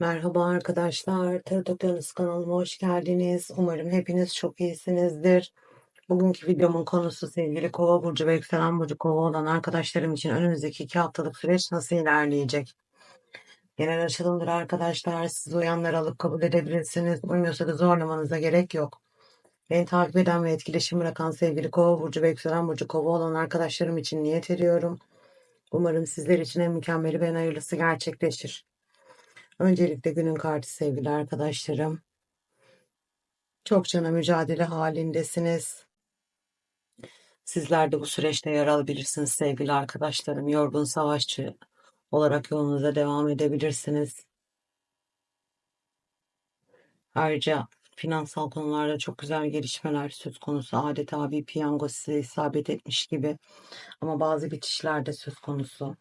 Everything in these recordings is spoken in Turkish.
Merhaba arkadaşlar, Terataklarınız kanalıma hoş geldiniz. Umarım hepiniz çok iyisinizdir. Bugünkü videomun konusu sevgili Kova burcu ve yükselen burcu Kova olan arkadaşlarım için önümüzdeki iki haftalık süreç nasıl ilerleyecek? Genel açılımdır arkadaşlar. Siz uyanları alıp kabul edebilirsiniz. Uymuyorsa da zorlamanıza gerek yok. Beni takip eden ve etkileşim bırakan sevgili Kova burcu ve yükselen burcu Kova olan arkadaşlarım için niyet ediyorum. Umarım sizler için en mükemmeli ve en hayırlısı gerçekleşir. Öncelikle günün kartı sevgili arkadaşlarım. Çok cana mücadele halindesiniz. Sizler de bu süreçte yer alabilirsiniz sevgili arkadaşlarım. Yorgun savaşçı olarak yolunuza devam edebilirsiniz. Ayrıca finansal konularda çok güzel gelişmeler söz konusu. Adeta bir piyango size isabet etmiş gibi. Ama bazı bitişler de söz konusu.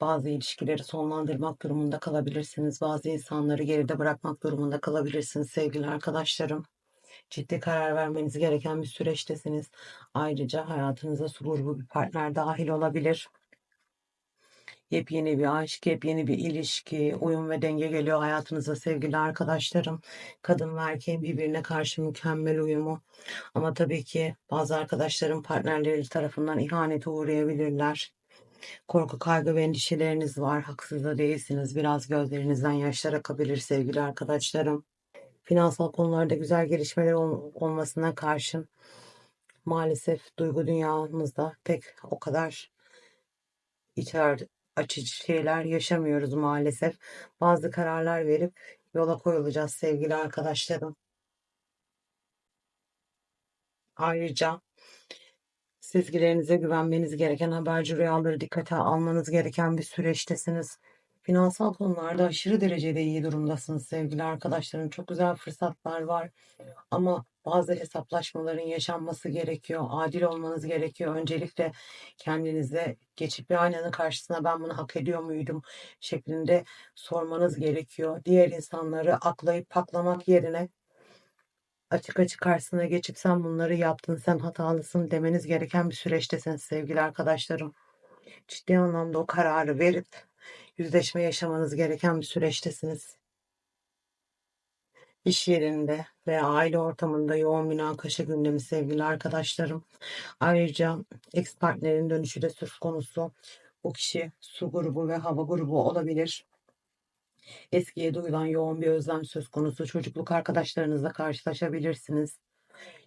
Bazı ilişkileri sonlandırmak durumunda kalabilirsiniz. Bazı insanları geride bırakmak durumunda kalabilirsiniz sevgili arkadaşlarım. Ciddi karar vermeniz gereken bir süreçtesiniz. Ayrıca hayatınıza su grubu bir partner dahil olabilir. Yepyeni bir aşk, yepyeni bir ilişki, uyum ve denge geliyor hayatınıza sevgili arkadaşlarım. Kadın ve erkeğin birbirine karşı mükemmel uyumu. Ama tabii ki bazı arkadaşlarım partnerleri tarafından ihanete uğrayabilirler. Korku, kaygı ve endişeleriniz var. Haksız da değilsiniz. Biraz gözlerinizden yaşlar akabilir sevgili arkadaşlarım. Finansal konularda güzel gelişmeler ol- olmasına karşın maalesef duygu dünyamızda pek o kadar içer açıcı şeyler yaşamıyoruz maalesef. Bazı kararlar verip yola koyulacağız sevgili arkadaşlarım. Ayrıca sezgilerinize güvenmeniz gereken haberci rüyaları dikkate almanız gereken bir süreçtesiniz. Finansal konularda aşırı derecede iyi durumdasınız sevgili arkadaşlarım. Çok güzel fırsatlar var. Ama bazı hesaplaşmaların yaşanması gerekiyor. Adil olmanız gerekiyor. Öncelikle kendinize geçip bir aynanın karşısına ben bunu hak ediyor muydum şeklinde sormanız gerekiyor. Diğer insanları aklayıp paklamak yerine açık açık karşısına geçip sen bunları yaptın, sen hatalısın demeniz gereken bir süreçtesiniz sevgili arkadaşlarım. Ciddi anlamda o kararı verip yüzleşme yaşamanız gereken bir süreçtesiniz. İş yerinde veya aile ortamında yoğun münakaşa gündemi sevgili arkadaşlarım. Ayrıca ex partnerin dönüşü de söz konusu. Bu kişi su grubu ve hava grubu olabilir. Eskiye duyulan yoğun bir özlem söz konusu. Çocukluk arkadaşlarınızla karşılaşabilirsiniz.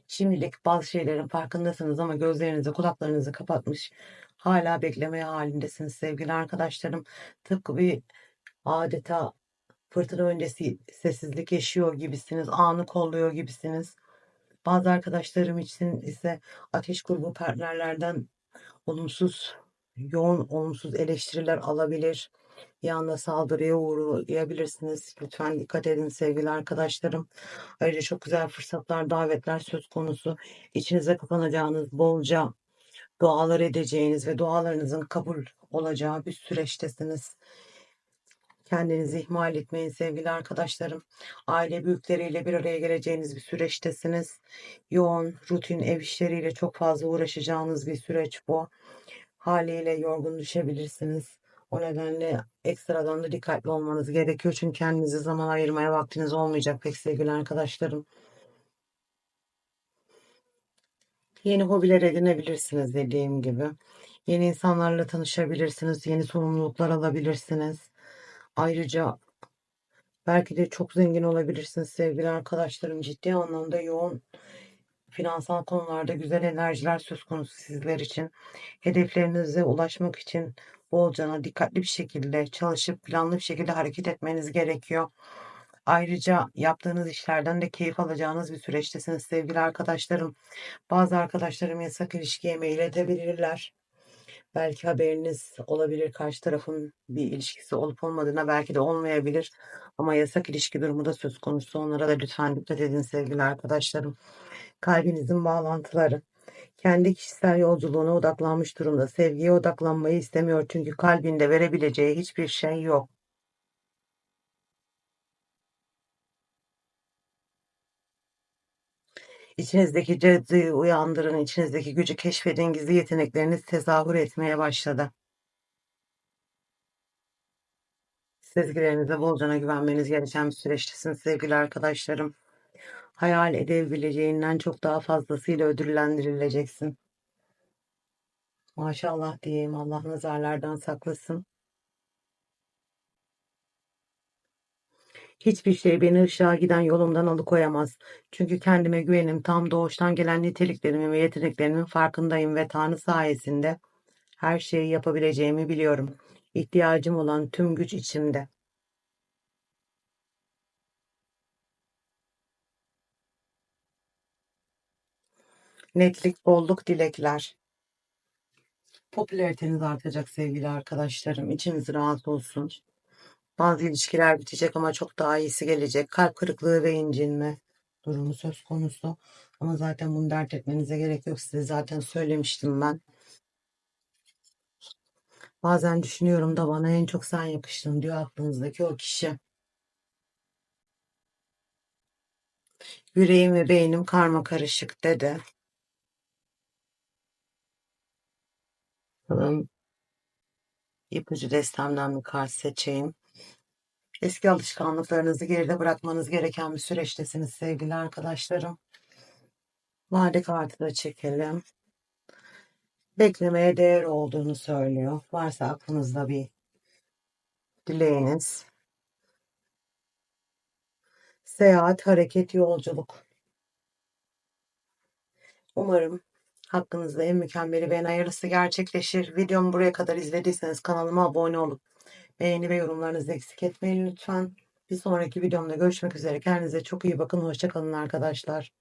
Şimdilik bazı şeylerin farkındasınız ama gözlerinizi, kulaklarınızı kapatmış. Hala beklemeye halindesiniz sevgili arkadaşlarım. Tıpkı bir adeta fırtına öncesi sessizlik yaşıyor gibisiniz. Anı kolluyor gibisiniz. Bazı arkadaşlarım için ise ateş grubu partnerlerden olumsuz, yoğun olumsuz eleştiriler alabilir. Bir anda saldırıya uğrayabilirsiniz. Lütfen dikkat edin sevgili arkadaşlarım. Ayrıca çok güzel fırsatlar, davetler söz konusu. İçinize kapanacağınız, bolca dualar edeceğiniz ve dualarınızın kabul olacağı bir süreçtesiniz. Kendinizi ihmal etmeyin sevgili arkadaşlarım. Aile büyükleriyle bir araya geleceğiniz bir süreçtesiniz. Yoğun, rutin ev işleriyle çok fazla uğraşacağınız bir süreç bu. Haliyle yorgun düşebilirsiniz. O nedenle ekstradan da dikkatli olmanız gerekiyor. Çünkü kendinize zaman ayırmaya vaktiniz olmayacak pek sevgili arkadaşlarım. Yeni hobiler edinebilirsiniz dediğim gibi. Yeni insanlarla tanışabilirsiniz. Yeni sorumluluklar alabilirsiniz. Ayrıca belki de çok zengin olabilirsiniz sevgili arkadaşlarım. Ciddi anlamda yoğun finansal konularda güzel enerjiler söz konusu sizler için. Hedeflerinize ulaşmak için bolcana dikkatli bir şekilde çalışıp planlı bir şekilde hareket etmeniz gerekiyor. Ayrıca yaptığınız işlerden de keyif alacağınız bir süreçtesiniz sevgili arkadaşlarım. Bazı arkadaşlarım yasak ilişkiye mail edebilirler. Belki haberiniz olabilir karşı tarafın bir ilişkisi olup olmadığına belki de olmayabilir. Ama yasak ilişki durumu da söz konusu. Onlara da lütfen dikkat edin sevgili arkadaşlarım. Kalbinizin bağlantıları. Kendi kişisel yolculuğuna odaklanmış durumda. Sevgiye odaklanmayı istemiyor çünkü kalbinde verebileceği hiçbir şey yok. İçinizdeki cezayı uyandırın, içinizdeki gücü keşfedin, gizli yetenekleriniz tezahür etmeye başladı. Sezgilerinize bolcana güvenmeniz gereken bir süreçtesiniz sevgili arkadaşlarım. Hayal edebileceğinden çok daha fazlasıyla ödüllendirileceksin. Maşallah diyeyim Allah nazarlardan saklasın. Hiçbir şey beni ışığa giden yolumdan alıkoyamaz. Çünkü kendime güvenim tam doğuştan gelen niteliklerimin ve yeteneklerimin farkındayım ve Tanrı sayesinde her şeyi yapabileceğimi biliyorum. İhtiyacım olan tüm güç içimde. Netlik, bolluk, dilekler. Popülariteniz artacak sevgili arkadaşlarım. İçiniz rahat olsun. Bazı ilişkiler bitecek ama çok daha iyisi gelecek. Kalp kırıklığı ve incinme durumu söz konusu. Ama zaten bunu dert etmenize gerek yok. Size zaten söylemiştim ben. Bazen düşünüyorum da bana en çok sen yakıştın diyor aklınızdaki o kişi. Yüreğim ve beynim karma karışık dedi. Bakalım ipucu destemden bir kart seçeyim. Eski alışkanlıklarınızı geride bırakmanız gereken bir süreçtesiniz sevgili arkadaşlarım. Vade kartı da çekelim. Beklemeye değer olduğunu söylüyor. Varsa aklınızda bir dileğiniz. Seyahat, hareket, yolculuk. Umarım hakkınızda en mükemmeli ve en hayırlısı gerçekleşir. Videomu buraya kadar izlediyseniz kanalıma abone olup beğeni ve yorumlarınızı eksik etmeyin lütfen. Bir sonraki videomda görüşmek üzere. Kendinize çok iyi bakın. Hoşçakalın arkadaşlar.